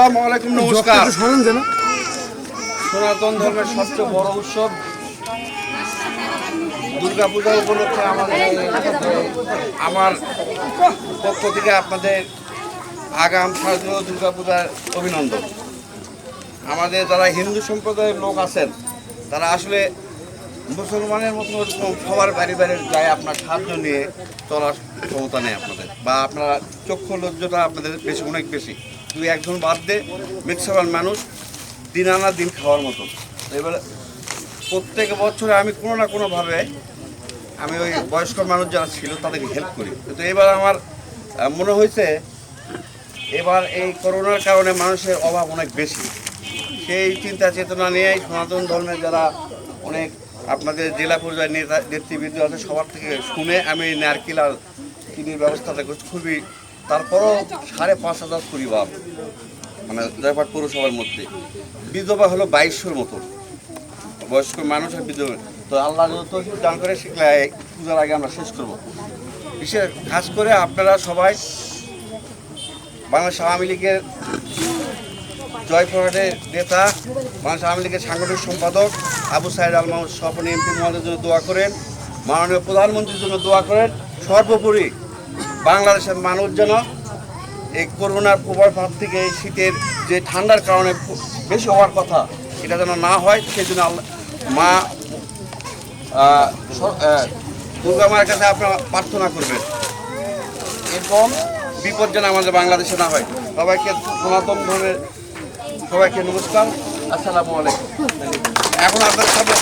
আসসালামু আলাইকুম নমস্কার। সনাতন ধর্মের সবচেয়ে বড় উৎসব দুর্গা পূজা উপলক্ষে আমাদের আমার পক্ষ থেকে আপনাদের আগাম শারদীয় দুর্গা পূজার অভিনন্দন। আমাদের যারা হিন্দু সম্প্রদায়ের লোক আছেন তারা আসলে মুসলমানের মতো সবার বাড়ি বাড়ি যায় আপনার সাহায্য নিয়ে চলার ক্ষমতা নেই আপনাদের। বা আপনারা চক্ষু লজ্জটা আপনাদের বেশি, অনেক বেশি। দুই একজন বাদ দিয়ে ম্যাক্সিমাম মানুষ, দিন আনা দিন খাওয়ার মতো। এবার প্রত্যেক বছরে আমি কোনো না কোনোভাবে আমি ওই বয়স্ক মানুষ যারা ছিল তাদেরকে হেল্প করি। কিন্তু এবার আমার মনে হয়েছে, এবার এই করোনার কারণে মানুষের অভাব অনেক বেশি। সেই চিন্তা চেতনা নিয়েই সনাতন ধর্মের যারা অনেক আপনাদের জেলা পর্যায়ে নেতা, নেতৃবৃন্দ আছে, সবার থেকে শুনে আমি নারকেল চিনির ব্যবস্থাটা খুবই, তারপরও সাড়ে পাঁচ হাজার পরিবার মানে জয়পাট পৌরসভার মধ্যে। বিধবা হলো বাইশশোর মতো। বয়স্ক মানুষ আর বিধবা। তো আল্লাহ যত দান করে, সেগুলো পূজার আগে আমরা শেষ করব। বিশেষ খাস করে আপনারা সবাই বাংলাদেশ আওয়ামী লীগের জয়পুরহাটের নেতা, বাংলাদেশ আওয়ামী লীগের সাংগঠনিক সম্পাদক আবু সাইদ আল মাহমুদ স্বপন এমপি মহাদের জন্য দোয়া করেন। মাননীয় প্রধানমন্ত্রীর জন্য দোয়া করেন। সর্বোপরি বাংলাদেশের মানুষ যেন এই করোনার প্রভাব ভাব থেকে এই শীতের যে ঠান্ডার কারণে বেশি হওয়ার কথা, এটা যেন না হয় সেই জন্য মা দুর্গা মায়ের কাছে আপনারা প্রার্থনা করবেন। এবং বিপদ যেন আমাদের বাংলাদেশে না হয়। সবাইকে সনাতন ধর্মের সবাইকে নমস্কার। আসসালামু আলাইকুম। এখন আপনাদের সাথে